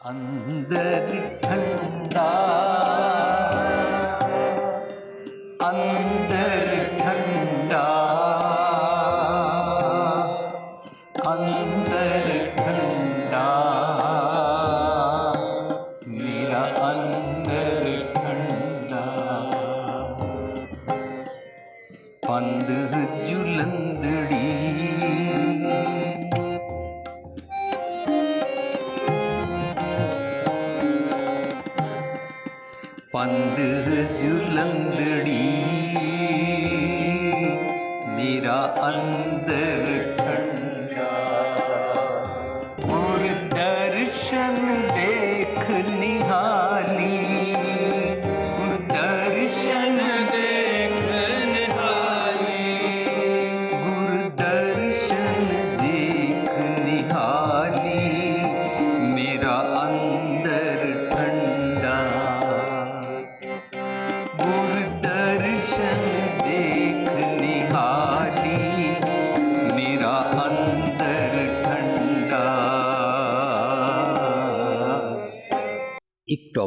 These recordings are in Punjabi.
ਅੰਦਰ ਠੰਡਾ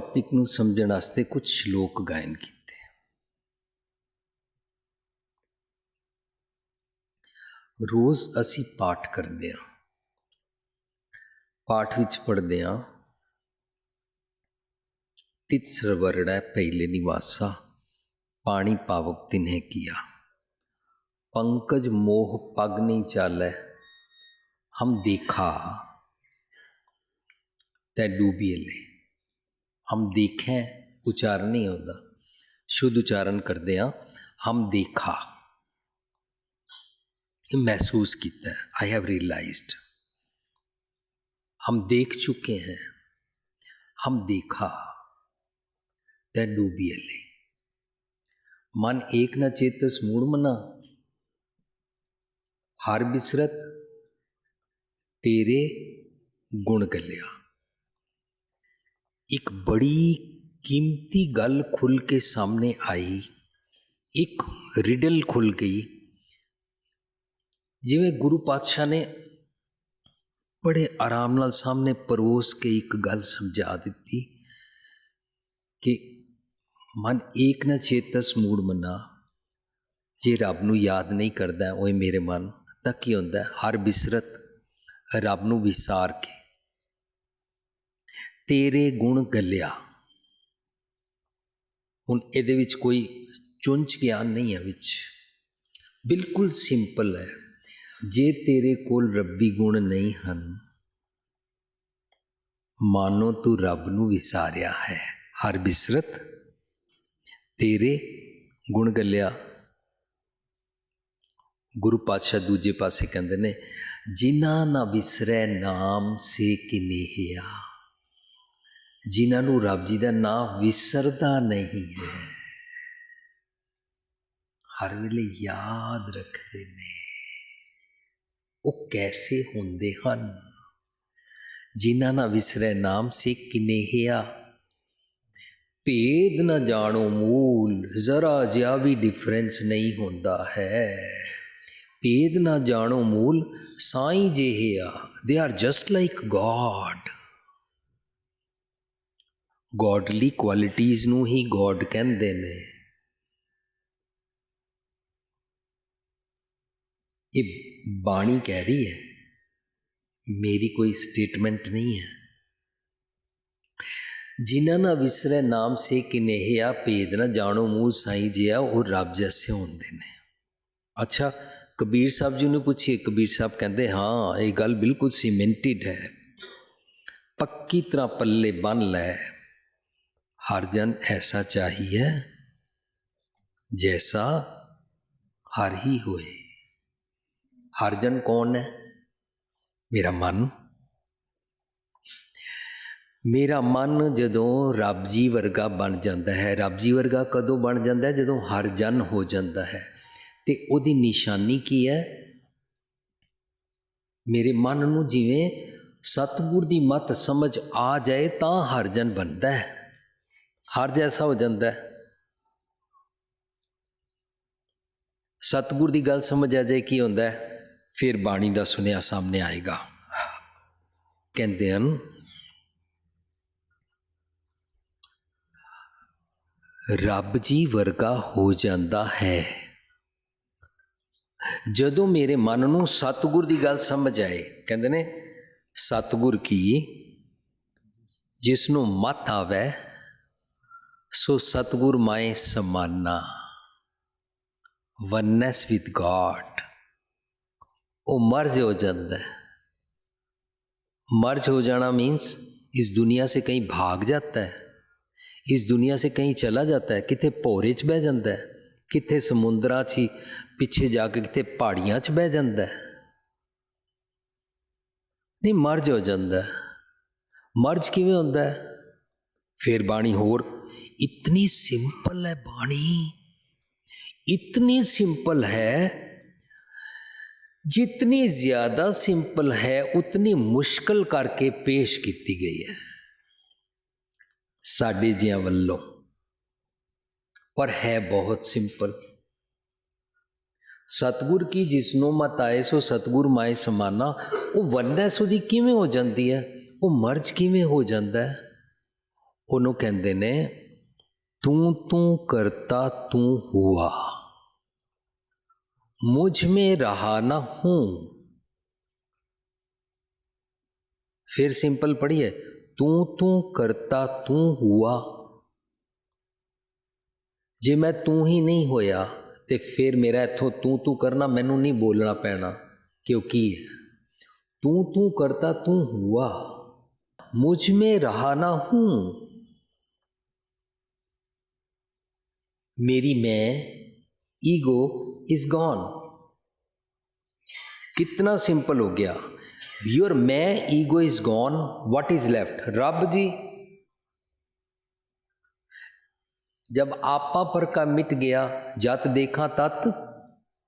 ਟੌਪਿਕ ਨੂੰ ਸਮਝਣ ਵਾਸਤੇ ਕੁਝ ਸ਼ਲੋਕ ਗਾਇਨ ਕੀਤੇ ਰੋਜ਼ ਅਸੀਂ ਪਾਠ ਕਰਦੇ ਹਾਂ ਪਾਠ ਵਿੱਚ ਪੜ੍ਹਦੇ ਹਾਂ ਤਿਤ ਸਰਵਰੜੈ ਪਹਿਲੇ ਨਿਵਾਸਾ ਪਾਣੀ ਪਾਵਕ ਤਿਨਹਿ ਕੀਆ ਪੰਕਜ ਮੋਹ ਪਗ ਨਹੀਂ ਚਾਲੈ ਹਮ ਦੇਖਾ ਤੈ ਡੂਬੀਲੇ ہم دیکھیں اچار نہیں ہوتا۔ شدھ اچارن کردے ہاں ہم دیکھا۔ محسوس کیتا ہے۔ آئی ہیو ریئلائزڈ ہم دیکھ چکے ہیں۔ ہم دیکھا۔ تے ڈوبی لے۔ من ایک نہ چیتس موڑ منا۔ ہر بسرت تیرے گن گلیا۔ ਇੱਕ ਬੜੀ ਕੀਮਤੀ ਗੱਲ ਖੁੱਲ ਕੇ ਸਾਹਮਣੇ ਆਈ। ਇੱਕ ਰਿਡਲ ਖੁੱਲ ਗਈ। ਜਿਵੇਂ ਗੁਰੂ ਪਾਤਸ਼ਾਹ ਨੇ ਬੜੇ ਆਰਾਮ ਨਾਲ ਸਾਹਮਣੇ ਪਰੋਸ ਕੇ ਇੱਕ ਗੱਲ ਸਮਝਾ ਦਿੱਤੀ ਕਿ ਮਨ ਏਕ ਨਾ ਚੇਤਸ ਮੂੜ ਮਨਾ। ਜੇ ਰੱਬ ਨੂੰ ਯਾਦ ਨਹੀਂ ਕਰਦਾ ਓਏ ਮੇਰੇ ਮਨ, ਤਾਂ ਕੀ ਹੁੰਦਾ? ਹਰ ਬਿਸਰਤ ਰੱਬ ਨੂੰ ਵਿਸਾਰ ਕੇ। ਤੇਰੇ ਗੁਣ ਗੱਲਿਆ। ਹੁਣ ਇਹਦੇ ਵਿੱਚ ਕੋਈ ਚੁੰਚ ਗਿਆਨ ਨਹੀਂ ਹੈ ਵਿੱਚ। ਬਿਲਕੁਲ ਸਿੰਪਲ ਹੈ। ਜੇ ਤੇਰੇ ਕੋਲ ਰੱਬੀ ਗੁਣ ਨਹੀਂ ਹਨ, ਮਾਨੋ ਤੂੰ ਰੱਬ ਨੂੰ ਵਿਸਾਰਿਆ ਹੈ। ਹਰ ਬਿਸਰਤ ਤੇਰੇ ਗੁਣ ਗੱਲਿਆ। ਗੁਰੂ ਪਾਤਸ਼ਾਹ ਦੂਜੇ ਪਾਸੇ ਕਹਿੰਦੇ ਨੇ, ਜਿਨ੍ਹਾਂ ਨਾ ਵਿਸਰੈ ਨਾਮ ਸੇ ਕਿਨੇਹਿਆ। ਜਿਨ੍ਹਾਂ ਨੂੰ ਰੱਬ ਜੀ ਦਾ ਨਾਮ ਵਿਸਰਦਾ ਨਹੀਂ ਹੈ। ਹਰ ਵੇਲੇ ਯਾਦ ਰੱਖਦੇ ਨੇ। ਉਹ ਕੈਸੇ ਹੁੰਦੇ ਹਨ? ਜਿਨ੍ਹਾਂ ਨਾ ਵਿਸਰੈ ਨਾਮ ਸੇ ਕਿਨੇਹਿਆ? ਭੇਦ ਨਾ ਜਾਣੋ ਮੂਲ, ਜ਼ਰਾ ਜਿਹਾ ਵੀ ਡਿਫਰੈਂਸ ਨਹੀਂ ਹੁੰਦਾ ਹੈ। ਭੇਦ ਨਾ ਜਾਣੋ ਮੂਲ, ਸਾਈਂ ਜਿਹੇ ਆ they are just like God godly ਕੁਆਲਿਟੀਆਂ ਨੂੰ ਹੀ ਗੋਡ ਕਹਿੰਦੇ ਨੇ ਇਹ ਬਾਣੀ ਕਹਿ ਰਹੀ ਹੈ ਮੇਰੀ ਕੋਈ ਸਟੇਟਮੈਂਟ ਨਹੀਂ ਹੈ ਜਿਨ੍ਹਾਂ ਨਾ ਵਿਸਰੇ ਨਾਮ ਸੇ ਕਿਨੇਹਿਆ ਭੇਦ ਨਾ ਜਾਣੋ ਮੂਹ ਸਾਈ ਜਿਆ ਉਹ ਰੱਬ ਜੈਸੇ ਹੁੰਦੇ ਨੇ ਅੱਛਾ ਕਬੀਰ ਸਾਹਿਬ ਜੀ ਨੂੰ ਪੁੱਛੀਏ ਕਬੀਰ ਸਾਹਿਬ ਕਹਿੰਦੇ ਹਾਂ ਇਹ ਗੱਲ ਬਿਲਕੁਲ ਸੀਮੈਂਟਡ ਹੈ ਪੱਕੀ ਤਰ੍ਹਾਂ ਪੱਲੇ ਬੰਨ ਲੈ हर जन ऐसा चाहिए जैसा हर ही होए हर जन कौन है मेरा मन ਮੇਰਾ ਮਨ ਜਦੋਂ ਰੱਬ ਜੀ ਵਰਗਾ ਬਣ ਜਾਂਦਾ ਹੈ ਰੱਬ ਜੀ ਵਰਗਾ ਕਦੋਂ ਬਣ ਜਾਂਦਾ ਹੈ ਜਦੋਂ ਹਰ ਜਨ ਹੋ ਜਾਂਦਾ ਹੈ ਤੇ ਉਹਦੀ ਨਿਸ਼ਾਨੀ ਕੀ ਹੈ ਮੇਰੇ ਮਨ ਨੂੰ ਜਿਵੇਂ ਸਤਿਗੁਰ ਦੀ ਮਤ ਸਮਝ ਆ ਜਾਏ ਤਾਂ ਹਰ ਜਨ ਬਣਦਾ ਹੈ ਹਰ ਜੈਸਾ ਹੋ ਜਾਂਦਾ ਹੈ। ਸਤਗੁਰ ਦੀ ਗੱਲ ਸਮਝ ਆ ਜਾਏ ਕੀ ਹੁੰਦਾ ਫਿਰ ਬਾਣੀ ਦਾ ਸੁਨੇਹਾ ਸਾਹਮਣੇ ਆਏਗਾ। ਕਹਿੰਦੇ ਹਨ, ਰੱਬ ਜੀ ਵਰਗਾ ਹੋ ਜਾਂਦਾ ਹੈ। ਜਦੋਂ ਮੇਰੇ ਮਨ ਨੂੰ ਸਤਗੁਰ ਦੀ ਗੱਲ ਸਮਝ ਆਏ, ਕਹਿੰਦੇ ਨੇ, ਸਤਗੁਰ ਕੀ? ਜਿਸ ਨੂੰ ਮਤ ਆਵੇ So Satgur my samana, oneness with God, ਉਹ मर्ज हो जाता है मर्ज हो जाना मीन्स इस दुनिया से कहीं भाग जाता है इस दुनिया से कहीं चला जाता है कितने ਭੋਰੇ 'ਚ ਬਹਿ ਜਾਂਦਾ ਹੈ ਕਿੱਥੇ ਸਮੁੰਦਰਾਂ 'ਚ ਪਿੱਛੇ ਜਾ ਕੇ ਕਿਤੇ ਪਹਾੜੀਆਂ 'ਚ ਬਹਿ ਜਾਂਦਾ ਹੈ ਨਹੀਂ ਮਰਜ ਹੋ ਜਾਂਦਾ ਮਰਜ ਕਿਵੇਂ ਹੁੰਦਾ ਹੈ ਫੇਰ ਬਾਣੀ ਹੋਰ اتنی سمپل ہے بانی۔ اتنی سمپل ہے۔ جتنی زیادہ سمپل ہے، اتنی مشکل کر کے پیش کیتی گئی ہے۔ سڈے پر ہے بہت سمپل۔ ستگر کی جسنوں آئے سو ستگر مائے سمانا وہ ونڈا سو دی کی ہو جاندی ہے؟ وہ مرض کم ہو جاندہ ہے؟ انہوں کہندے نے ਤੂੰ ਤੂੰ ਕਰਤਾ ਤੂੰ ਹੁਆ मुझ में रहा ना हूं फिर सिंपल पढ़िए तू तू करता तू हुआ ਜੇ ਮੈਂ ਤੂੰ ਹੀ ਨਹੀਂ ਹੋਇਆ ਤੇ ਫਿਰ ਮੇਰਾ ਇੱਥੋਂ ਤੂੰ ਤੂੰ ਕਰਨਾ ਮੈਨੂੰ ਨਹੀਂ ਬੋਲਣਾ ਪੈਣਾ ਕਿਉਂ ਕੀ ਹੈ ਤੂੰ ਤੂੰ ਕਰਤਾ ਤੂੰ ਹੁਆ ਮੁਝ में रहा ना हूं میری میں، ایگو از گون۔ کتنا سمپل ہو گیا۔ یور میں، ego is gone. What is left? رب جی۔ جب آپا پر کا مٹ گیا جت دیکھا تت۔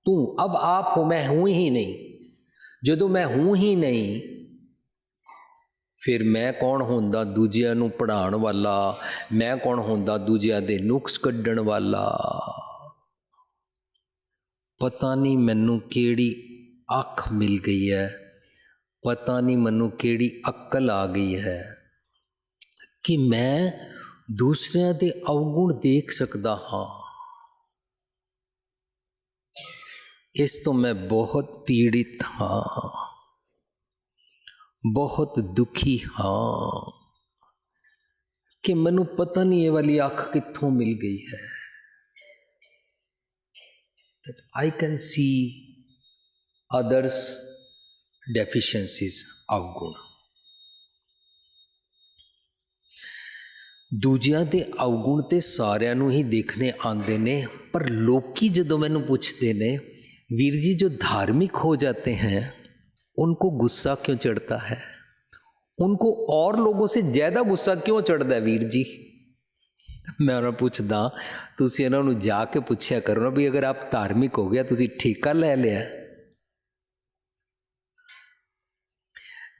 تو اب آپ ہو، میں ہوں ہی نہیں۔ جدو میں ہوں ہی نہیں ਫਿਰ ਮੈਂ ਕੌਣ ਹੁੰਦਾ ਦੂਜਿਆਂ ਨੂੰ ਪੜਾਉਣ ਵਾਲਾ? ਮੈਂ ਕੌਣ ਹੁੰਦਾ ਦੂਜਿਆਂ ਦੇ ਨੁਕਸ ਕੱਢਣ ਵਾਲਾ? ਪਤਾ ਨਹੀਂ ਮੈਨੂੰ ਕਿਹੜੀ ਅੱਖ ਮਿਲ ਗਈ ਹੈ। ਪਤਾ ਨਹੀਂ ਮੈਨੂੰ ਕਿਹੜੀ ਅਕਲ ਆ ਗਈ ਹੈ। ਕਿ ਮੈਂ ਦੂਸਰਿਆਂ ਦੇ ਅਵਗੁਣ ਦੇਖ ਸਕਦਾ ਹਾਂ। ਇਸ ਤੋਂ ਮੈਂ ਬਹੁਤ ਪੀੜਿਤ ਹਾਂ। ਬਹੁਤ ਦੁਖੀ ਹਾਂ ਕਿ ਮੈਨੂੰ ਪਤਾ ਨਹੀਂ ਇਹ ਵਾਲੀ ਅੱਖ ਕਿੱਥੋਂ ਮਿਲ ਗਈ ਹੈ। That i can see others deficiencies ਅਵਗੁਣ ਦੂਜਿਆਂ ਦੇ ਅਵਗੁਣ ਤੇ ਸਾਰਿਆਂ ਨੂੰ ਹੀ ਦੇਖਣੇ ਆਉਂਦੇ ਨੇ, ਪਰ ਲੋਕੀ ਜਦੋਂ ਮੈਨੂੰ ਪੁੱਛਦੇ ਨੇ, ਵੀਰ ਜੀ ਜੋ ਧਾਰਮਿਕ ਹੋ ਜਾਂਦੇ ਹਨ ان کو غصہ کیوں چڑھتا ہے؟ ان کو اور لوگوں سے زیادہ غصہ کیوں چڑھتا ہے ویر جی؟ میں انہوں پوچھتا اسی انہوں نے جا کے پوچھیا کرو نا بھی اگر آپ تارمک ہو گیا تو اسی ٹھیکہ لے لیا۔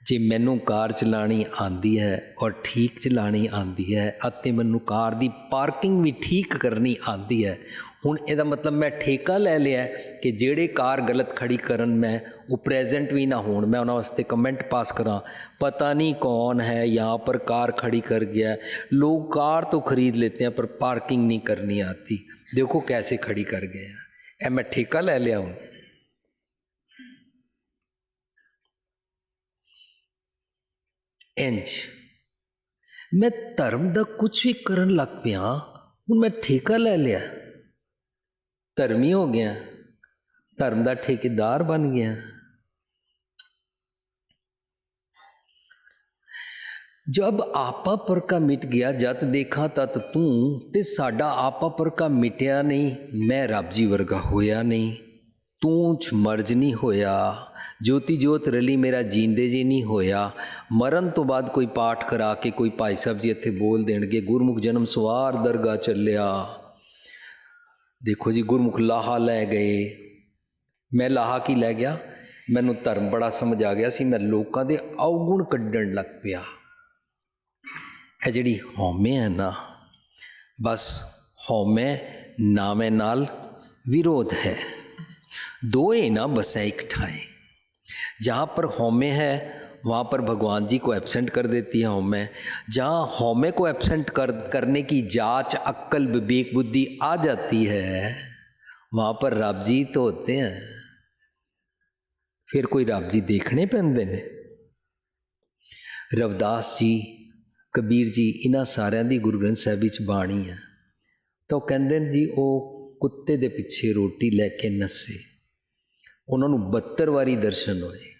جی میں مجھے کار چلا آدھی ہے اور ٹھیک چلا آتی ہے اور منوں کار دی پارکنگ بھی ٹھیک کرنی آتی ہے۔ ਹੁਣ ਇਹਦਾ ਮਤਲਬ ਮੈਂ ਠੇਕਾ ਲੈ ਲਿਆ ਕਿ ਜਿਹੜੇ ਕਾਰ ਗਲਤ ਖੜੀ ਕਰਨ ਮੈਂ ਉਹ ਪ੍ਰੈਜ਼ੈਂਟ ਵੀ ਨਾ ਹੋਣ ਮੈਂ ਉਹਨਾਂ ਵਾਸਤੇ ਕਮੈਂਟ ਪਾਸ ਕਰਾਂ पता नहीं कौन है यहाँ पर कार खड़ी कर गया है लोग कार तो खरीद लेते हैं पर पार्किंग नहीं करनी आती देखो कैसे खड़ी कर गए हैं ए मैं ठेका ले लिया हूँ ਇੰਜ ਮੈਂ ਧਰਮ ਦਾ ਕੁਝ ਵੀ ਕਰਨ ਲੱਗ ਪਿਆ ਹੁਣ ਮੈਂ ਠੇਕਾ ਲੈ ਲਿਆ ਧਰਮੀ ਹੋ ਗਿਆ, ਧਰਮ ਦਾ ਠੇਕੇਦਾਰ ਬਣ ਗਿਆ। ਜਬ ਆਪਾ ਪਰ ਕਾ ਮਿਟ ਗਿਆ ਜਤ ਦੇਖਾ ਤਤ ਤੂੰ, ਤੇ ਸਾਡਾ ਆਪਾ ਪਰ ਕਾ ਮਿਟਿਆ ਨਹੀਂ, ਮੈਂ ਰੱਬ ਜੀ ਵਰਗਾ ਹੋਇਆ ਨਹੀਂ। ਤੂੰ ਚ ਮਰਜ ਨਹੀਂ ਹੋਇਆ, ਜੋਤੀ ਜੋਤ ਰਲੀ ਮੇਰਾ ਜੀਂਦੇ ਜੀ ਨਹੀਂ ਹੋਇਆ। ਮਰਨ ਤੋਂ ਬਾਅਦ ਕੋਈ ਪਾਠ ਕਰਾ ਕੇ, ਕੋਈ ਭਾਈ ਸਾਹਿਬ ਜੀ ਇੱਥੇ ਬੋਲ ਦੇਣਗੇ, ਗੁਰਮੁਖ ਜਨਮ ਸਵਾਰ ਦਰਗਾ ਚੱਲਿਆ। ਦੇਖੋ ਜੀ, ਗੁਰਮੁਖ ਲਾਹਾ ਲੈ ਗਏ। ਮੈਂ ਲਾਹਾ ਕੀ ਲੈ ਗਿਆ? ਮੈਨੂੰ ਧਰਮ ਬੜਾ ਸਮਝ ਆ ਗਿਆ ਸੀ। ਮੈਂ ਲੋਕਾਂ ਦੇ ਔਗੁਣ ਕੱਢਣ ਲੱਗ ਪਿਆ। ਇਹ ਜਿਹੜੀ ਹਉਮੈ ਹੈ ਨਾ, ਬਸ ਹਉਮੈ ਨਾਮੇ ਨਾਲ ਵਿਰੋਧ ਹੈ। ਦੋ ਹੀ ਨਾ ਬਸੈ ਇਕਠਾਏ ਜਹਾਂ ਪਰ ਹਉਮੈ ਹੈ वहाँ पर भगवान जी को एब्सेंट कर देती है हौमे जहाँ हौमे को एब्सेंट कर करने की जांच अक्कल विवेक बुद्धि आ जाती है वहाँ पर रब जी तो होते हैं फिर कोई रब जी देखने ਪੈਂਦੇ ਨੇ ਰਵਦਾਸ ਜੀ ਕਬੀਰ ਜੀ ਇਹਨਾਂ ਸਾਰਿਆਂ ਦੀ ਗੁਰੂ ਗ੍ਰੰਥ ਸਾਹਿਬ ਵਿੱਚ ਬਾਣੀ ਹੈ ਤਾਂ ਉਹ ਕਹਿੰਦੇ ਨੇ ਜੀ ਉਹ ਕੁੱਤੇ ਦੇ ਪਿੱਛੇ ਰੋਟੀ ਲੈ ਕੇ ਨੱਸੇ ਉਹਨਾਂ ਨੂੰ 72 ਵਾਰੀ ਦਰਸ਼ਨ ਹੋਏ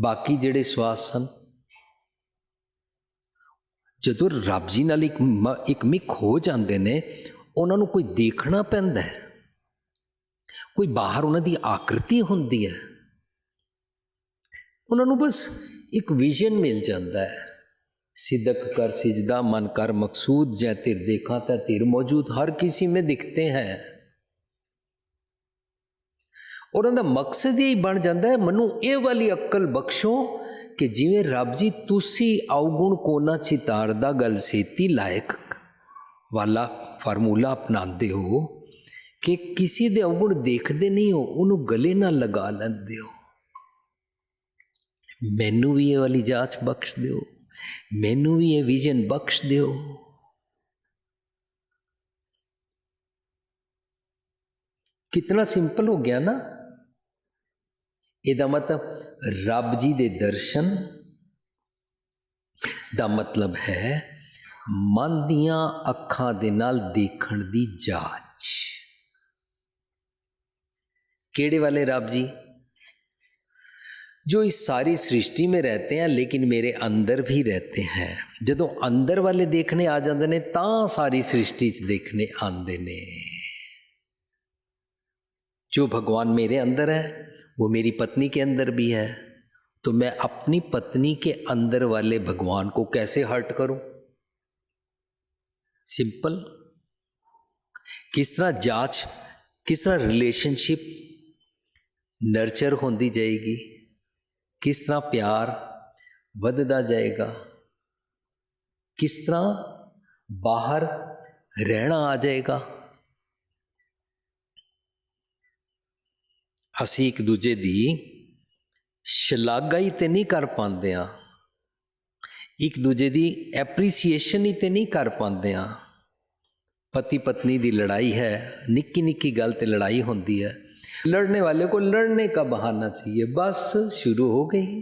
ਬਾਕੀ ਜਿਹੜੇ ਸਵਾਸ ਸਨ ਜਦੋਂ ਰੱਬ ਜੀ ਨਾਲ ਇੱਕ ਮ- ਇੱਕ ਮਿਕ ਹੋ ਜਾਂਦੇ ਨੇ ਉਹਨਾਂ ਨੂੰ ਕੋਈ ਦੇਖਣਾ ਪੈਂਦਾ ਹੈ ਕੋਈ ਬਾਹਰ ਉਹਨਾਂ ਦੀ ਆਕ੍ਰਿਤੀ ਹੁੰਦੀ ਹੈ ਉਹਨਾਂ ਨੂੰ ਬਸ ਇੱਕ ਵਿਜ਼ਨ ਮਿਲ ਜਾਂਦਾ ਹੈ सिदक कर सिजदा मन कर मकसूद जै तिर देखा ता तिर मौजूद हर किसी में दिखते हैं ਉਹਨਾਂ ਦਾ ਮਕਸਦ ਹੀ ਬਣ ਜਾਂਦਾ ਹੈ, ਮੈਨੂੰ ਇਹ ਵਾਲੀ ਅਕਲ ਬਖਸ਼ੋ ਕਿ ਜਿਵੇਂ ਰੱਬ ਜੀ ਤੁਸੀਂ ਔਗੁਣ ਕੋਨਾ ਚਿਤਾਰ ਦਾ ਗਲ ਸੇਤੀ ਲਾਇਕ। ਵਾਲਾ ਫਾਰਮੂਲਾ ਅਪਣਾਉਂਦੇ ਹੋ ਕਿ ਕਿਸੇ ਦੇ ਔਗੁਣ ਦੇਖਦੇ ਨਹੀਂ ਹੋ, ਉਹਨੂੰ ਗਲੇ ਨਾਲ ਲਗਾ ਲੈਂਦੇ ਹੋ। ਮੈਨੂੰ ਵੀ ਇਹ ਵਾਲੀ ਜਾਂਚ ਬਖਸ਼ ਦਿਓ ਮੈਨੂੰ ਵੀ ਇਹ ਵਿਜ਼ਨ ਬਖਸ਼ ਦਿਓ ਕਿੰਨਾ ਸਿੰਪਲ ਹੋ ਗਿਆ ਨਾ। ਇਹਦਾ ਮਤਲਬ ਰੱਬ ਜੀ ਦੇ ਦਰਸ਼ਨ ਦਾ ਮਤਲਬ ਹੈ ਮਨ ਦੀਆਂ ਅੱਖਾਂ ਦੇ ਨਾਲ ਦੇਖਣ ਦੀ ਜਾਂਚ ਕਿਹੜੇ ਵਾਲੇ ਰੱਬ ਜੀ जो इस सारी सृष्टि में रहते हैं लेकिन मेरे अंदर भी रहते हैं ਜਦੋਂ ਅੰਦਰ ਵਾਲੇ ਦੇਖਣੇ ਆ ਜਾਂਦੇ ਨੇ ਤਾਂ ਸਾਰੀ ਸ੍ਰਿਸ਼ਟੀ 'ਚ ਦੇਖਣੇ ਆਉਂਦੇ ਨੇ जो وہ میری پتنی کے اندر بھی ہے، تو میں اپنی پتنی کے اندر والے بھگوان کو کیسے ہرٹ کروں؟ سمپل کس طرح جانچ، کس طرح ریلیشن شپ نرچر ہوتی جائے گی؟ کس طرح پیار ودتا جائے گا؟ کس طرح باہر رہنا آ جائے گا؟ اُسی ایک دوجے کی شلاگا تو نہیں کر پا دوے کی ایپریسیشن ہی تو نہیں کر پا پتی پتنی لڑائی ہے نکی نکی گلتے لڑائی ہوں لڑنے والوں کو لڑنے کا بہانا چاہیے بس شروع ہو گئی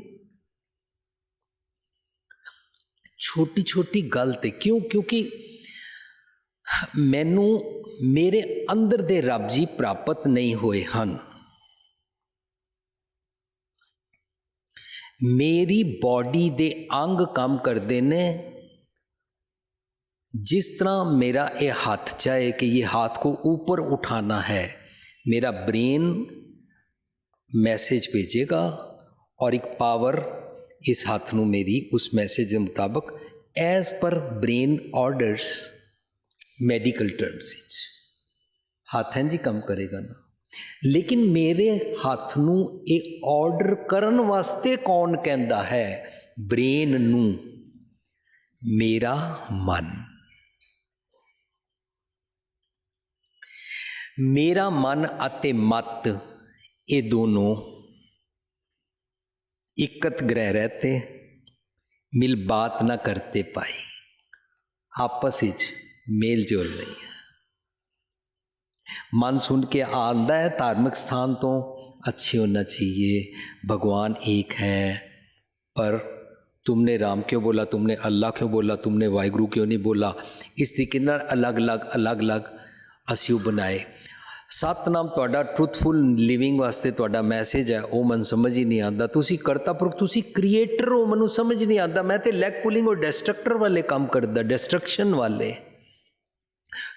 چھوٹی چھوٹی گلتے کیوں کیونکہ منوں میرے اندر دے رب جی پراپت نہیں ہوئے ہیں میری باڈی ਦੇ ਅੰਗ ਕੰਮ ਕਰਦੇ ਨੇ جس طرح میرا یہ ہاتھ چاہے کہ یہ ہاتھ کو اوپر اٹھانا ہے، میرا برین میسج بھیجے گا اور ایک پاور اس ہاتھ نو میری اس میسج مطابق as per brain orders medical terms ہاتھ ہیں جی کم کرے گا نا۔ ਲੇਕਿਨ ਮੇਰੇ ਹੱਥ ਨੂੰ ਇਹ ਆਰਡਰ ਕਰਨ ਵਾਸਤੇ ਕੌਣ ਕਹਿੰਦਾ ਹੈ ਬ੍ਰੇਨ ਨੂੰ ਮੇਰਾ ਮਨ ਮੇਰਾ ਮਨ ਅਤੇ ਮਤ ਇਹ ਦੋਨੋਂ इकत ग्रह रहते मिल बात ना करते पाए आपस ਵਿੱਚ ਮੇਲ ਜੋਲ من سن کے آدھا ہے دارمک استھان تو اچھے ہونا چاہیے بھگوان ایک ہے پر تم نے رام کیوں بولا تم نے اللہ کیوں بولا تم نے واحرو کیوں نہیں بولا اس طریقے الگ الگ الگ الگ اصل وہ بنائے ست نام تا ٹروتھ فل لگ واسطے تا میسج ہے وہ من سمجھ ہی نہیں آتا کرتا پورک تُن کریٹر ہو من سمجھ نہیں آتا میں تو لیک پولنگ اور ڈسٹرکٹر والے کام کرتا ڈسٹرکشن والے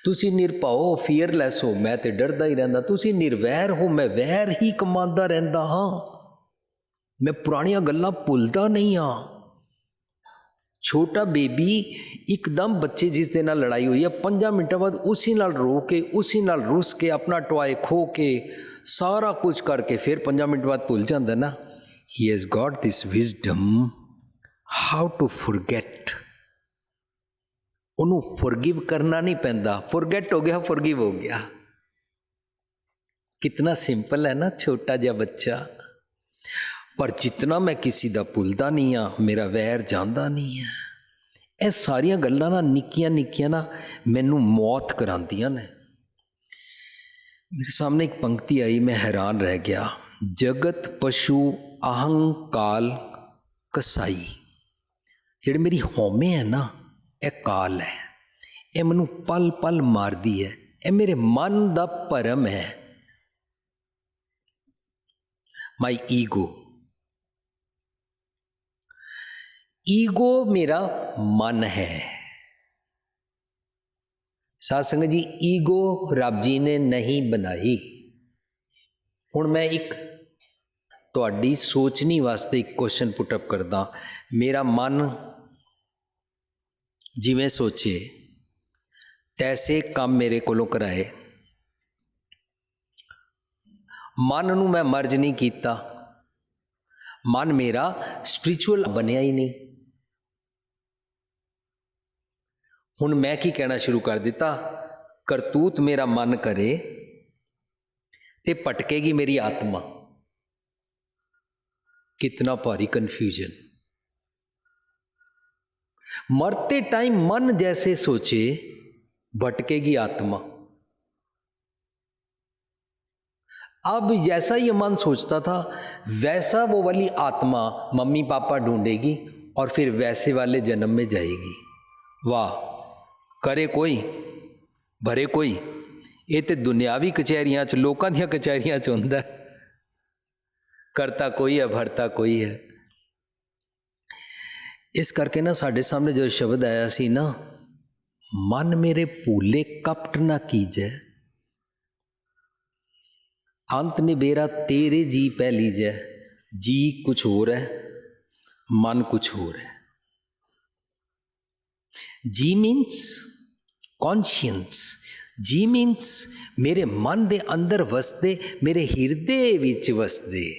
ਤੁਸੀਂ ਨਿਰਭਉ ਫੀਅਰਲੈਸ ਹੋ, ਮੈਂ ਤੇ ਡਰਦਾ ਹੀ ਰਹਿੰਦਾ। ਤੁਸੀਂ ਨਿਰਵੈਰ ਹੋ, ਮੈਂ ਵੈਰ ਹੀ ਕਮਾਉਂਦਾ ਰਹਿੰਦਾ ਹਾਂ। ਮੈਂ ਪੁਰਾਣੀਆਂ ਗੱਲਾਂ ਭੁੱਲਦਾ ਨਹੀਂ ਹਾਂ। ਛੋਟਾ ਬੇਬੀ, ਇੱਕਦਮ ਬੱਚੇ ਜਿਸ ਦੇ ਨਾਲ ਲੜਾਈ ਹੋਈ ਹੈ 5 ਮਿੰਟਾਂ ਬਾਅਦ ਉਸੇ ਨਾਲ ਰੋ ਕੇ, ਉਸੇ ਨਾਲ ਰੁੱਸ ਕੇ, ਆਪਣਾ ਟੋਏ ਖੋ ਕੇ, ਸਾਰਾ ਕੁਝ ਕਰਕੇ ਫਿਰ 5 ਮਿੰਟ ਬਾਅਦ ਭੁੱਲ ਜਾਂਦਾ ਨਾ। He has got this wisdom how to forget ਉਹਨੂੰ ਫੋਰਗਿਵ ਕਰਨਾ ਨਹੀਂ ਪੈਂਦਾ। ਫੋਰਗੇਟ ਹੋ ਗਿਆ ਫੋਰਗਿਵ ਹੋ ਗਿਆ। ਕਿੰਨਾ ਸਿੰਪਲ ਹੈ ਨਾ, ਛੋਟਾ ਜਿਹਾ ਬੱਚਾ। ਪਰ ਜਿਤਨਾ ਮੈਂ ਕਿਸੇ ਦਾ ਭੁੱਲਦਾ ਨਹੀਂ ਆ ਮੇਰਾ ਵੈਰ ਜਾਂਦਾ ਨਹੀਂ ਹੈ। ਇਹ ਸਾਰੀਆਂ ਗੱਲਾਂ ਨਾ ਨਿੱਕੀਆਂ ਨਿੱਕੀਆਂ ਨਾ ਮੈਨੂੰ ਮੌਤ ਕਰਾਉਂਦੀਆਂ ਨੇ। ਮੇਰੇ ਸਾਹਮਣੇ ਇੱਕ ਪੰਕਤੀ ਆਈ, ਮੈਂ ਹੈਰਾਨ ਰਹਿ ਗਿਆ। ਜਗਤ, ਪਸ਼ੂ ਅਹੰਕਾਲ ਕਸਾਈ। ਜਿਹੜੀ ਮੇਰੀ ਹਉਮੈ ਹੈ ਨਾ ਇਹ ਕਾਲ ਹੈ। ਇਹ ਮੈਨੂੰ ਪਲ ਪਲ ਮਾਰਦੀ ਹੈ। ਇਹ ਮੇਰੇ ਮਨ ਦਾ ਭਰਮ ਹੈ। ਮਾਈ ਈਗੋ ਈਗੋ ਮੇਰਾ ਮਨ ਹੈ। ਸਾਧ ਸੰਗਤ ਜੀ ਈਗੋ ਰੱਬ ਜੀ ਨੇ ਨਹੀਂ ਬਣਾਈ। ਹੁਣ ਮੈਂ ਇੱਕ ਤੁਹਾਡੀ ਸੋਚਣੀ ਵਾਸਤੇ ਇੱਕ ਕੁਐਸਚਨ ਪੁੱਟ ਅਪ ਕਰਦਾ। ਮੇਰਾ ਮਨ ਜਿਵੇਂ ਸੋਚੇ, ਤੈਸੇ ਕੰਮ ਮੇਰੇ ਕੋਲੋਂ ਕਰਾਏ। ਮਨ ਨੂੰ ਮੈਂ ਮਰਜ ਨਹੀਂ ਕੀਤਾ। ਮਨ ਮੇਰਾ ਸਪਿਰਚੁਅਲ ਬਣਿਆ ਹੀ ਨਹੀਂ। ਹੁਣ ਮੈਂ ਕੀ ਕਹਿਣਾ ਸ਼ੁਰੂ ਕਰ ਦਿੱਤਾ? ਕਰਤੂਤ ਮੇਰਾ ਮਨ ਕਰੇ ਤੇ ਭਟਕੇਗੀ ਮੇਰੀ ਆਤਮਾ। ਕਿਤਨਾ ਭਾਰੀ ਕਨਫਿਊਜ਼ਨ مرتے ٹائم من جیسے سوچے، بھٹکے گی آتما۔ اب جیسا یہ من سوچتا تھا، ویسا وہ والی آتما ممی پاپا ڈھونڈے گی اور پھر ویسے والے جنم میں جائے گی۔ واہ، کرے کوئی، بھرے کوئی۔ یہ تو دنیاوی کچہریاں چ، لوکاں دیاں کچہریاں چ ہوندا کرتا کوئی ہے، بھرتا کوئی ہے۔ ਇਸ ਕਰਕੇ ਨਾ ਸਾਡੇ ਸਾਹਮਣੇ ਜੋ ਸ਼ਬਦ ਆਇਆ ਸੀ ਨਾ, ਮਨ ਮੇਰੇ ਭੂਲੇ ਕਪਟ ਨਾ ਕੀਜੈ। ਅੰਤ ਨਿਬੇਰਾ ਤੇਰੇ ਜੀ ਪਹਿਲੀ ਜੈ ਜੀ ਕੁਛ ਹੋਰ ਹੈ ਮਨ ਕੁਛ ਹੋਰ। ਹੈ ਜੀ ਮੀਨਸ ਕੌਨਸ਼ੀਅੰਸ ਜੀ ਮੀਨਸ ਮੇਰੇ ਮਨ ਦੇ ਅੰਦਰ ਵਸਦੇ, ਮੇਰੇ ਹਿਰਦੇ ਵਿੱਚ ਵਸਦੇ।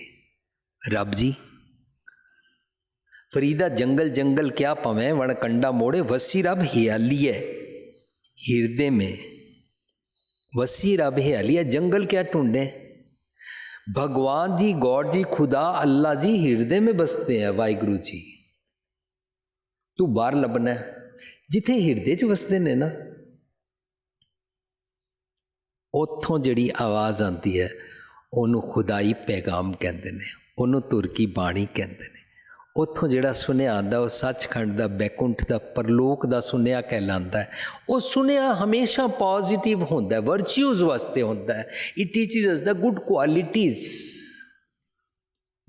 ਰੱਬ ਜੀ। ਫਰੀਦਾ ਜੰਗਲ ਜੰਗਲ ਕਿਆ ਪਵੇਂ ਵਣ ਕੰਡਾ ਮੋੜੇ ਵਸੀ ਰੱਬ ਹਿਆਲੀ ਹੈ ਹਿਰਦੇ में वसी रब हियाली है जंगल क्या ढूंढे भगवान जी गॉड जी खुदा अल्लाह जी हृदय में बसते हैं वाहिगुरु जी तू बाहर ਲੱਭਣਾ ਜਿੱਥੇ ਹਿਰਦੇ 'ਚ ਵਸਦੇ ਨੇ ਨਾ ਉੱਥੋਂ ਜਿਹੜੀ ਆਵਾਜ਼ ਆਉਂਦੀ ਹੈ ਉਹਨੂੰ ਖੁਦਾਈ ਪੈਗਾਮ ਕਹਿੰਦੇ ਨੇ ਉਹਨੂੰ ਤੁਰਕੀ ਬਾਣੀ ਕਹਿੰਦੇ ਨੇ ਉੱਥੋਂ ਜਿਹੜਾ ਸੁਨੇਹਾ ਆਉਂਦਾ, ਉਹ ਸੱਚਖੰਡ ਦਾ, ਬੈਕੁੰਠ ਦਾ, ਪਰਲੋਕ ਦਾ ਸੁਨੇਹਾ ਕਹਿਲਾਂਦਾ ਹੈ। ਉਹ ਸੁਨੇਹਾ ਹਮੇਸ਼ਾ ਪੋਜ਼ਿਟਿਵ ਹੁੰਦਾ ਹੈ ਵਰਚੂਜ਼ ਵਾਸਤੇ ਹੁੰਦਾ ਹੈ। It teaches us the good qualities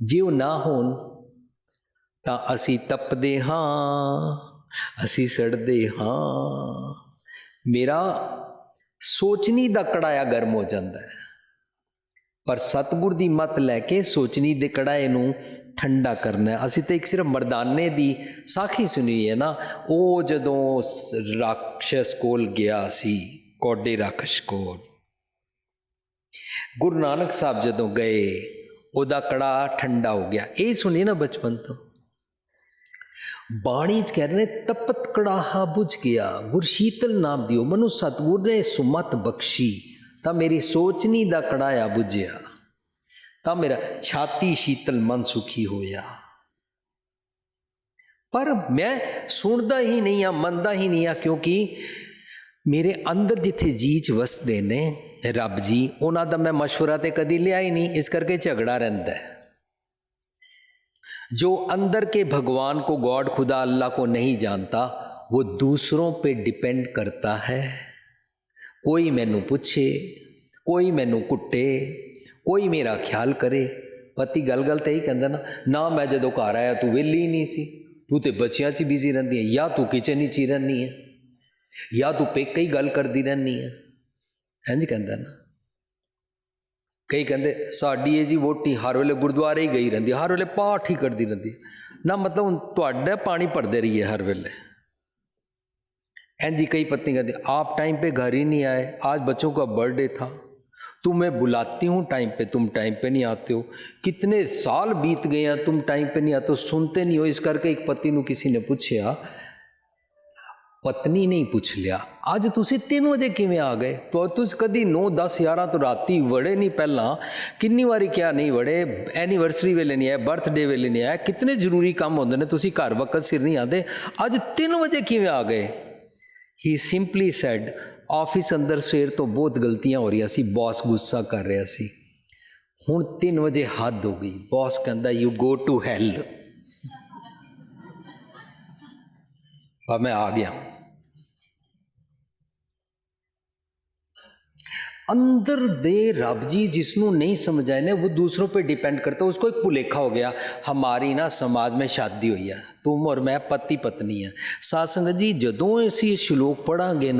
ਜੇ ਉਹ ਨਾ ਹੋਣ, ਤਾਂ ਅਸੀਂ ਤਪਦੇ ਹਾਂ, ਅਸੀਂ ਸੜਦੇ ਹਾਂ। ਮੇਰਾ ਸੋਚਣੀ ਦਾ ਕੜਾਇਆ ਗਰਮ ਹੋ ਜਾਂਦਾ ਹੈ। ਪਰ ਸਤਗੁਰ ਦੀ ਮਤ ਲੈ ਕੇ ਸੋਚਣੀ ਦੇ ਕੜਾਏ ਨੂੰ ਠੰਡਾ ਕਰਨਾ ਅਸੀਂ ਤਾਂ ਇੱਕ ਸਿਰਫ ਮਰਦਾਨੇ ਦੀ ਸਾਖੀ ਸੁਣੀ ਹੈ ਨਾ। ਉਹ ਜਦੋਂ ਸ- ਰਾਖਸ਼ ਕੋਲ ਗਿਆ ਸੀ, ਕੋਡੇ ਰਾਖਸ਼ ਕੋਲ। ਗੁਰੂ ਨਾਨਕ ਸਾਹਿਬ ਜਦੋਂ ਗਏ, ਉਹਦਾ ਕੜਾ ਠੰਡਾ ਹੋ ਗਿਆ। ਇਹ ਸੁਣੀ ਨਾ ਬਚਪਨ ਤੋਂ। ਬਾਣੀ ਚ ਕਹਿ ਰਹੇ ਨੇ, ਤਪਤ ਕੜਾਹਾ ਬੁਝ ਗਿਆ, ਗੁਰਸ਼ੀਤਲ ਨਾਮ ਦਿਓ। ਮਨੁ ਸਤਗੁਰ ਨੇ ਸੁਮਤ ਬਖਸ਼ੀ, ਤਾਂ ਮੇਰੀ ਸੋਚਣੀ ਦਾ ਕੜਾਇਆ ਬੁਝਿਆ। ਤਾਂ ਮੇਰਾ ਛਾਤੀ ਸ਼ੀਤਲ ਮਨ ਸੁਖੀ ਹੋਇਆ ਪਰ ਮੈਂ ਸੁਣਦਾ ਹੀ ਨਹੀਂ ਆ ਮੰਨਦਾ ਹੀ ਨਹੀਂ ਆ ਕਿਉਂਕਿ ਮੇਰੇ ਅੰਦਰ ਜਿੱਥੇ ਜੀ ਚ ਵਸਦੇ ਨੇ ਰੱਬ ਜੀ ਉਹਨਾਂ ਦਾ ਮੈਂ ਮਸ਼ਵਰਾ ਤੇ ਕਦੀ ਲਿਆ ਹੀ ਨਹੀਂ ਇਸ ਕਰਕੇ ਝਗੜਾ ਰਹਿੰਦਾ ਹੈ जो अंदर के भगवान को गॉड खुदा अल्लाह को नहीं जानता वो दूसरों पे डिपेंड करता है कोई मैनू पूछे कोई मैनू कुट्टे कोई मेरा ख्याल करे ਪਤੀ ਗੱਲ ਗੱਲ ਤੇ ਹੀ ਕਹਿੰਦਾ ਨਾ ਨਾ ਮੈਂ ਜਦੋਂ ਘਰ ਆਇਆ ਤੂੰ ਵਿਹਲੀ ਹੀ ਨਹੀਂ ਸੀ ਤੂੰ ਤੇ ਬੱਚਿਆਂ 'ਚ ਬਿਜ਼ੀ ਰਹਿੰਦੀ ਹੈ ਜਾਂ ਤੂੰ ਕਿਚਨ 'ਚ ਹੀ ਰਹਿੰਦੀ ਹੈ ਜਾਂ ਤੂੰ ਪੇਕੇ ਹੀ ਗੱਲ ਕਰਦੀ ਰਹਿੰਦੀ ਹੈ ਇੰਜ ਕਹਿੰਦਾ ਨਾ ਕਈ ਕਹਿੰਦੇ ਸਾਡੀ ਇਹ ਜੀ ਵੋਟੀ ਹਰ ਵੇਲੇ ਗੁਰਦੁਆਰੇ ਹੀ ਗਈ ਰਹਿੰਦੀ ਹੈ, ਹਰ ਵੇਲੇ ਪਾਠ ਹੀ ਕਰਦੀ ਰਹਿੰਦੀ ਹੈ। ਨਾ ਮਤਲਬ ਹੁਣ ਤੁਹਾਡਾ ਪਾਣੀ ਭਰਦੇ ਰਹੀਏ ਹਰ ਵੇਲੇ एन जी कई पत्नी कहती आप टाइम पे घर ही नहीं आए आज बच्चों का बर्थडे था تمہیں بلاتی ہوں ٹائم پہ، تم ٹائم پہ نہیں آتے ہو۔ کتنے سال بیت گئے ہیں، تم ٹائم پہ نہیں آتے ہو، سنتے نہیں ہو۔ اس کر کے ایک پتی نو کسی نے پوچھیا، پتنی نہیں پوچھ لیا۔ آج اجی تین بجے کیں آ گئے؟ تبھی نو دس یارہ تو رات وڑے نہیں پہلا کنی واری کیا نہیں وڑے؟ اینیورسری ویلے نہیں آئے برتھ ڈے ویلے نہیں آئے۔ کتنے ضروری کام ہوں تو وقت سر نہیں آتے اب تین بجے کم آ گئے؟ ہی سمپلی سیڈ ਆਫਿਸ ਅੰਦਰ ਸਵੇਰ ਤੋਂ ਬਹੁਤ ਗਲਤੀਆਂ ਹੋ ਰਹੀਆਂ ਸੀ ਬੌਸ ਗੁੱਸਾ ਕਰ ਰਿਹਾ ਸੀ ਹੁਣ 3 ਵਜੇ ਹੱਦ ਹੋ ਗਈ ਬੌਸ ਕਹਿੰਦਾ ਯੂ ਗੋ ਟੂ ਹੈਲ अब मैं आ गया अंदर दे रब जी जिसनु नहीं समझ आए ना वो दूसरों पे डिपेंड करता है उसको एक भुलेखा हो गया हमारी ना समाज में शादी हुई है तुम और मैं पति पत्नी है सात संगत जी जदों ਅਸੀਂ ਇਹ ਸ਼ਲੋਕ ਪੜਾਂਗੇ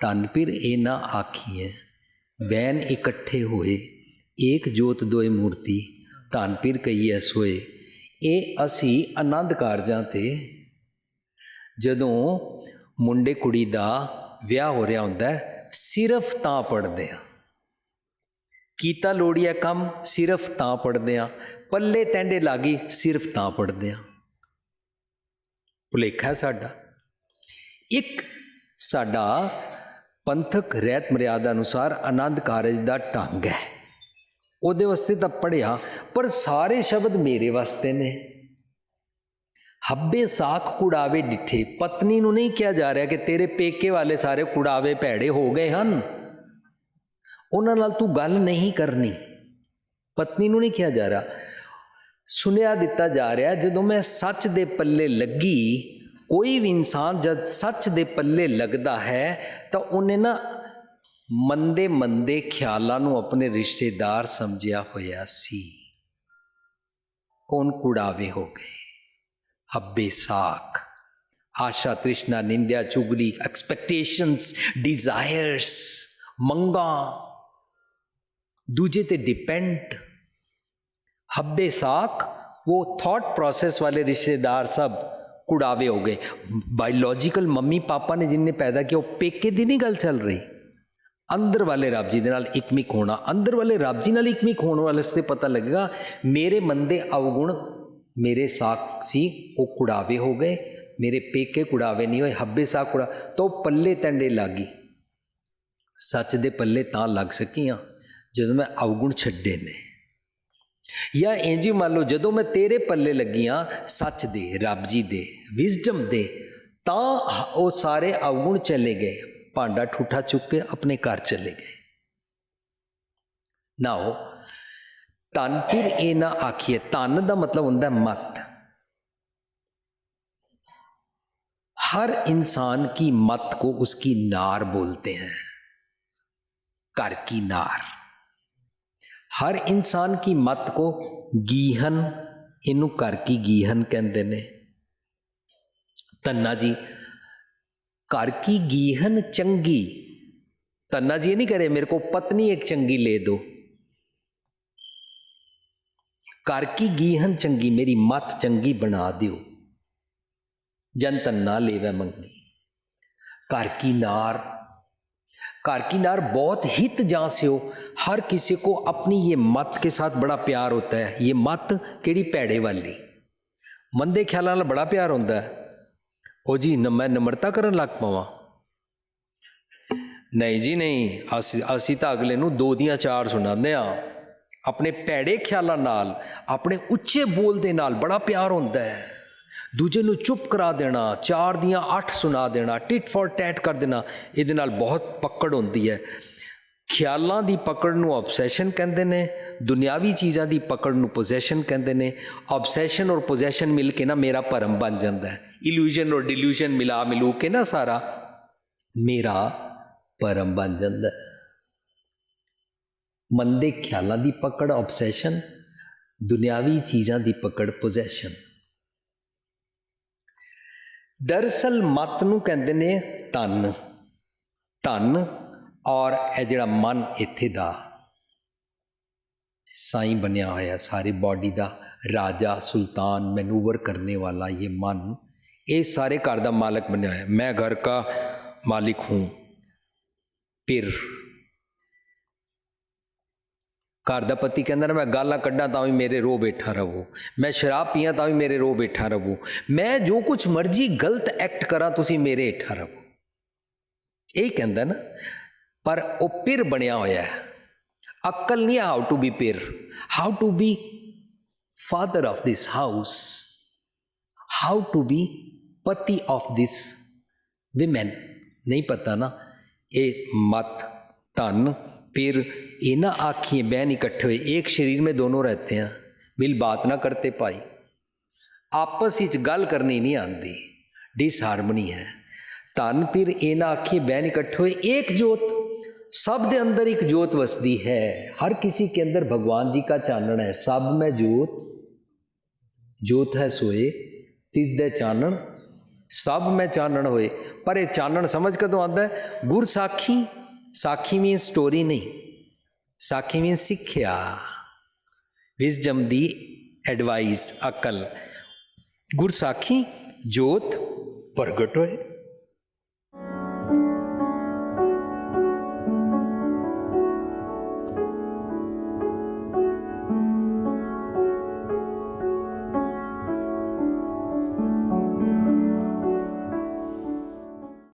ਨਾ ਤਨ ਇਹ ਨਾ ਆਖੀਏ ਬੈਨ ਇਕੱਠੇ ਹੋਏ, ਏਕ ਜੋਤ ਦੋਏ ਮੂਰਤੀ, ਧਨ ਫਿਰ ਕਹੀਏ ਸੋਏ। ਇਹ ਅਸੀਂ ਆਨੰਦ ਕਾਰਜਾਂ ਤੇ ਜਦੋਂ ਮੁੰਡੇ ਕੁੜੀ ਦਾ ਵਿਆਹ ਹੋ ਰਿਹਾ ਹੁੰਦਾ, ਸਿਰਫ ਤਾਂ ਪੜਦੇ ਆ। ਕੀਤਾ ਲੋੜੀਆ ਕੰਮ, ਸਿਰਫ ਤਾਂ ਪੜਦੇ ਆ। ਪੱਲੇ ਤੈਂਡੇ ਲਾਗੀ, ਸਿਰਫ ਤਾਂ ਪੜਦੇ ਆ। ਭੁਲੇਖਾ ਹੈ ਸਾਡਾ। ਇੱਕ ਸਾਡਾ ਪੰਥਕ ਰਹਿਤ ਮਰਿਆਦਾ ਅਨੁਸਾਰ ਆਨੰਦ ਕਾਰਜ ਦਾ ਢੰਗ ਹੈ। ਉਹਦੇ ਵਾਸਤੇ ਤਾਂ ਪੜਿਆ ਪਰ ਸਾਰੇ ਸ਼ਬਦ ਮੇਰੇ ਵਾਸਤੇ ਨੇ। ਹੱਬੇ ਸਾਖ ਕੁੜਾਵੇ ਡਿੱਠੇ। ਪਤਨੀ ਨੂੰ ਨਹੀਂ ਕਿਹਾ ਜਾ ਰਿਹਾ ਕਿ ਤੇਰੇ ਪੇਕੇ ਵਾਲੇ ਸਾਰੇ ਕੁੜਾਵੇ ਭੈੜੇ ਹੋ ਗਏ ਹਨ। ਉਹਨਾਂ ਨਾਲ ਤੂੰ ਗੱਲ ਨਹੀਂ ਕਰਨੀ। ਪਤਨੀ ਨੂੰ ਨਹੀਂ ਕਿਹਾ ਜਾ ਰਿਹਾ। ਸੁਨੇਹਾ ਦਿੱਤਾ ਜਾ ਰਿਹਾ, ਜਦੋਂ ਮੈਂ ਸੱਚ ਦੇ ਪੱਲੇ ਲੱਗੀ ਕੋਈ ਵੀ ਇਨਸਾਨ ਜਦ ਸੱਚ ਦੇ ਪੱਲੇ ਲੱਗਦਾ ਹੈ ਤਾਂ ਉਹਨੇ ਨਾ ਮੰਦੇ ਮੰਦੇ ਖਿਆਲਾਂ ਨੂੰ ਆਪਣੇ ਰਿਸ਼ਤੇਦਾਰ ਸਮਝਿਆ ਹੋਇਆ ਸੀ ਕੌਣ ਕੁੜਾਵੇ ਹੋ ਗਏ ਹੱਬੇ ਸਾਖ ਆਸ਼ਾ ਤ੍ਰਿਸ਼ਨਾ ਨਿੰਦਿਆ ਚੁਗਲੀ ਐਕਸਪੈਕਟੇਸ਼ਨਸ ਡਿਜ਼ਾਇਰਸ ਮੰਗਾ ਦੂਜੇ ਤੇ ਡਿਪੈਂਡ हब्बे साख वो थॉट प्रोसेस वाले रिश्तेदार सब ਕੁੜਾਵੇ ਹੋ ਗਏ। ਬਾਇਓਲੋਜੀਕਲ ਮੰਮੀ ਪਾਪਾ ਨੇ ਜਿੰਨੇ ਪੈਦਾ ਕੀਤਾ ਉਹ ਪੇਕੇ ਦੀ ਨਹੀਂ ਗੱਲ ਚੱਲ ਰਹੀ। ਅੰਦਰ ਵਾਲੇ ਰੱਬ ਜੀ ਦੇ ਨਾਲ ਇਕਮਿਕ ਹੋਣਾ, ਅੰਦਰ ਵਾਲੇ ਰੱਬ ਜੀ ਨਾਲ ਇਕਮਿਕ ਹੋਣ ਵਾਲੇ ਸੇ ਪਤਾ ਲੱਗੇਗਾ, ਮੇਰੇ ਮੰਦੇ ਅਵਗੁਣ ਮੇਰੇ ਸਾਖ ਸੀ, ਉਹ ਕੁੜਾਵੇ ਹੋ ਗਏ, ਮੇਰੇ ਪੇਕੇ ਕੁੜਾਵੇ ਨਹੀਂ ਹੋਏ, ਹੱਬੇ ਸਾ ਕੁੜਾ, ਤੋ ਪੱਲੇ ਤੰਡੇ ਲੱਗੀ ਸੱਚ ਦੇ ਪੱਲੇ ਤਾਂ ਲੱਗ ਸਕੀਆਂ, ਜਦੋਂ ਮੈਂ ਅਵਗੁਣ ਛੱਡੇ ਨੇ। ਜਾਂ ਇੰਜ ਹੀ ਮੰਨ ਲਓ ਜਦੋਂ ਮੈਂ ਤੇਰੇ ਪੱਲੇ ਲੱਗੀਆਂ ਸੱਚ ਦੇ ਰੱਬ ਜੀ ਦੇ ਵਿਜ਼ਡਮ ਦੇ ਤਾਂ ਉਹ ਸਾਰੇ ਅਵਗੁਣ ਚਲੇ ਗਏ ਭਾਂਡਾ ਠੂਠਾ ਚੁੱਕ ਕੇ ਆਪਣੇ ਘਰ ਚਲੇ ਗਏ ਨਾਓ ਤਨ ਫਿਰ ਇਹ ਨਾ ਆਖੀਏ ਤਨ ਦਾ ਮਤਲਬ ਹੁੰਦਾ ਹੈ ਮਤ हर इंसान की मत को उसकी नार बोलते हैं घर की नार ਹਰ ਇਨਸਾਨ ਕੀ ਮਤ ਕੋ ਗੀਹਨ ਇਹਨੂੰ ਘਰ ਕੀ ਗੀਹਨ ਕਹਿੰਦੇ ਨੇ ਤੰਨਾ ਜੀ ਘਰ ਕੀ ਗੀਹਨ ਚੰਗੀ ਤੰਨਾ ਜੀ ਇਹ ਨਹੀਂ ਕਰੇ ਮੇਰੇ ਕੋ ਪਤਨੀ ਇੱਕ ਚੰਗੀ ਲੈ ਦੋ ਘਰ ਕੀ ਗੀਹਨ ਚੰਗੀ ਮੇਰੀ ਮਤ ਚੰਗੀ ਬਣਾ ਦਿਓ ਜਨ ਤੰਨਾ लेवे ਮੰਗੀ घर की नार घर की नार बहुत हित जांस्यो हर किसी को अपनी ये मत के साथ बड़ा प्यार होता है ये मत केड़ी पैड़े वाली ਮੰਦੇ ਖਿਆਲਾਂ ਨਾਲ ਬੜਾ ਪਿਆਰ ਹੁੰਦਾ ਹੈ ਉਹ ਜੀ ਨ ਮੈਂ ਨਿਮਰਤਾ ਕਰਨ ਲੱਗ ਪਵਾਂ ਨਹੀਂ ਜੀ ਨਹੀਂ ਅਸੀਂ ਅਸੀਂ ਤਾਂ ਅਗਲੇ ਨੂੰ ਦੋ ਦੀਆਂ ਚਾਰ ਸੁਣਾਉਂਦੇ ਆ ਆਪਣੇ ਭੈੜੇ ਖਿਆਲਾਂ ਨਾਲ ਆਪਣੇ ਉੱਚੇ ਬੋਲ ਦੇ ਨਾਲ ਬੜਾ ਪਿਆਰ ਹੁੰਦਾ ਹੈ ਦੂਜੇ ਨੂੰ ਚੁੱਪ ਕਰਾ ਦੇਣਾ, ਚਾਰ ਦੀਆਂ ਅੱਠ ਸੁਣਾ ਦੇਣਾ ਟਿਟ ਫॉर ਟੈਟ ਕਰ ਦੇਣਾ, ਇਹਦੇ ਨਾਲ ਬਹੁਤ ਪਕੜ ਹੁੰਦੀ ਹੈ। ਖਿਆਲਾਂ ਦੀ ਪਕੜ ਨੂੰ ਆਬਸੈਸ਼ਨ ਕਹਿੰਦੇ ਨੇ, ਦੁਨਿਆਵੀ ਚੀਜ਼ਾਂ ਦੀ ਪਕੜ ਨੂੰ ਪੋਜੈਸ਼ਨ ਕਹਿੰਦੇ ਨੇ। ਆਬਸੈਸ਼ਨ ਔਰ ਪੋਜੈਸ਼ਨ ਮਿਲ ਕੇ ਨਾ ਮੇਰਾ ਭਰਮ ਬਣ ਜਾਂਦਾ ਹੈ। ਇਲੂਜਨ ਔਰ ਡਿਲੂਜਨ ਮਿਲਾ ਮਿਲੂ ਕੇ ਨਾ ਸਾਰਾ, ਮੇਰਾ ਭਰਮ ਬਣ ਜਾਂਦਾ ਹੈ। ਮੰਦੇ ਖਿਆਲਾਂ ਦੀ ਪਕੜ ਆਬਸੈਸ਼ਨ ਦੁਨਿਆਵੀ ਚੀਜ਼ਾਂ ਦੀ ਪਕੜ ਪੋਜੈਸ਼ਨ ਦਰਸਲ ਮਤ ਨੂੰ ਕਹਿੰਦੇ ਨੇ ਤਨ ਤਨ ਔਰ ਇਹ ਜਿਹੜਾ ਮਨ ਇੱਥੇ ਦਾ ਸਾਈ ਬਣਿਆ ਹੋਇਆ, ਸਾਰੇ ਬਾਡੀ ਦਾ ਰਾਜਾ, ਸੁਲਤਾਨ ਮੈਨੂਵਰ ਕਰਨੇ ਵਾਲਾ ਇਹ ਮਨ, ਇਹ ਸਾਰੇ ਘਰ ਦਾ ਮਾਲਕ ਬਣਿਆ ਹੋਇਆ। ਮੈਂ ਘਰ ਦਾ ਮਾਲਕ ਹੂੰ। ਪਿਰ ਘਰ ਦਾ ਪਤੀ ਕਹਿੰਦਾ ਨਾ, ਮੈਂ ਗਾਲਾਂ ਕੱਢਾਂ ਤਾਂ ਵੀ ਮੇਰੇ ਰੋ ਬੈਠਾ ਰਵੋ ਮੈਂ ਸ਼ਰਾਬ ਪੀਆਂ ਤਾਂ ਵੀ ਮੇਰੇ ਰੋ ਬੈਠਾ ਰਵੋ ਮੈਂ ਜੋ ਕੁਝ ਮਰਜ਼ੀ ਗਲਤ ਐਕਟ ਕਰਾਂ, ਤੁਸੀਂ ਮੇਰੇ ਹੇਠਾਂ ਰਵੋ ਇਹ ਕਹਿੰਦਾ ਨਾ, ਪਰ ਉਹ ਪਿਰ ਬਣਿਆ ਹੋਇਆ ਹੈ। ਅਕਲ ਨਹੀਂ how to be ਪਿਰ। How to be father of this house how to be ਪਤੀ ਆਫ ਦਿਸ ਵਿਮਨ ਨਹੀਂ ਪਤਾ ਨਾ, ਇਹ ਮਤ, ਧਨ फिर ये ना आखिए बहन इकट्ठे हुए एक शरीर में दोनों रहते हैं मिल बात ना करते पाई आपस ਵਿੱਚ ਗੱਲ ਕਰਨੀ ਨਹੀਂ ਆਂਦੀ ਡਿਸਹਾਰਮਨੀ ਹੈ ਧਨ ਫਿਰ ਇਹ ਨਾ ਆਖੀ ਬਹਿਨ ਇਕੱਠੇ ਹੋਏ एक जोत सब ਦੇ अंदर एक जोत वसती है हर किसी के अंदर भगवान जी का चानन है सब में जोत जोत है सोए ਤਿਸ ਦੇ ਚਾਨਣ ਸਭ ਮੈਂ ਚਾਨਣ ਹੋਏ ਪਰ ਇਹ ਚਾਨਣ ਸਮਝ ਕਦੋਂ ਆਉਂਦਾ ਹੈ ਗੁਰ ਸਾਖੀ ਸਾਖੀ ਮੀਨ ਸਟੋਰੀ ਨਹੀਂ। ਸਾਖੀ ਮੀਨ ਸਿੱਖਿਆ। ਵਿਜ਼ਡਮ ਦੀ ਐਡਵਾਈਸ ਅਕਲ। ਗੁਰਸਾਖੀ ਜੋਤ ਪ੍ਰਗਟ ਹੋਏ।